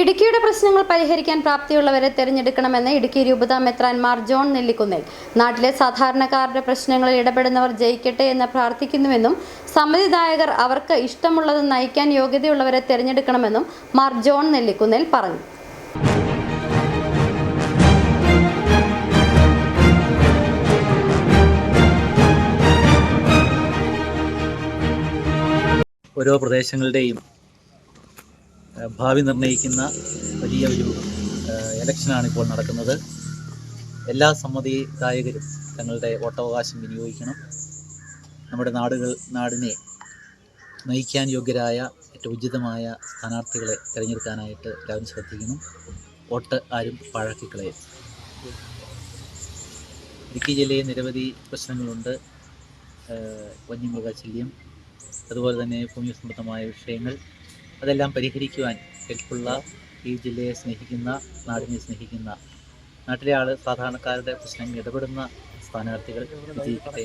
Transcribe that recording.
ഇടുക്കിയുടെ പ്രശ്നങ്ങൾ പരിഹരിക്കാൻ പ്രാപ്തിയുള്ളവരെ തെരഞ്ഞെടുക്കണമെന്ന് ഇടുക്കി രൂപതാ മെത്രാൻമാർ ജോൺ നെല്ലിക്കുന്നിൽ. നാട്ടിലെ സാധാരണക്കാരുടെ പ്രശ്നങ്ങളിൽ ഇടപെടുന്നവർ ജയിക്കട്ടെ എന്ന് പ്രാർത്ഥിക്കുന്നുവെന്നും സമ്മതിദായകർ അവർക്ക് ഇഷ്ടമുള്ളത് നയിക്കാൻ യോഗ്യതയുള്ളവരെ തെരഞ്ഞെടുക്കണമെന്നും മാർ ജോൺ നെല്ലിക്കുന്നിൽ പറഞ്ഞു. ഓരോ പ്രദേശങ്ങളുടെയും ഭാവി നിർണയിക്കുന്ന വലിയ ഒരു ഇലക്ഷനാണ് ഇപ്പോൾ നടക്കുന്നത്. എല്ലാ സമ്മതിദായകരും തങ്ങളുടെ വോട്ടവകാശം വിനിയോഗിക്കണം. നമ്മുടെ നാടുകൾ നാടിനെ നയിക്കാൻ യോഗ്യരായ ഏറ്റവും ഉചിതമായ സ്ഥാനാർത്ഥികളെ തിരഞ്ഞെടുക്കാനായിട്ട് എല്ലാവരും ശ്രദ്ധിക്കണം. വോട്ട് ആരും പാഴാക്കിക്കളയും ഇടുക്കി ജില്ലയിൽ നിരവധി പ്രശ്നങ്ങളുണ്ട്. വന്യമൃഗശല്യം അതുപോലെ തന്നെ ഭൂമി സംബന്ധമായ വിഷയങ്ങൾ. അതെല്ലാം പരിഹരിക്കുവാൻ ഹെൽപ്പുള്ള ഈ ജില്ലയെ സ്നേഹിക്കുന്ന നാടിനെ സ്നേഹിക്കുന്ന നാട്ടിലെ ആൾ സാധാരണക്കാരുടെ പ്രശ്നങ്ങൾ ഇടപെടുന്ന സ്ഥാനാർത്ഥികൾ വിജയിക്കട്ടെ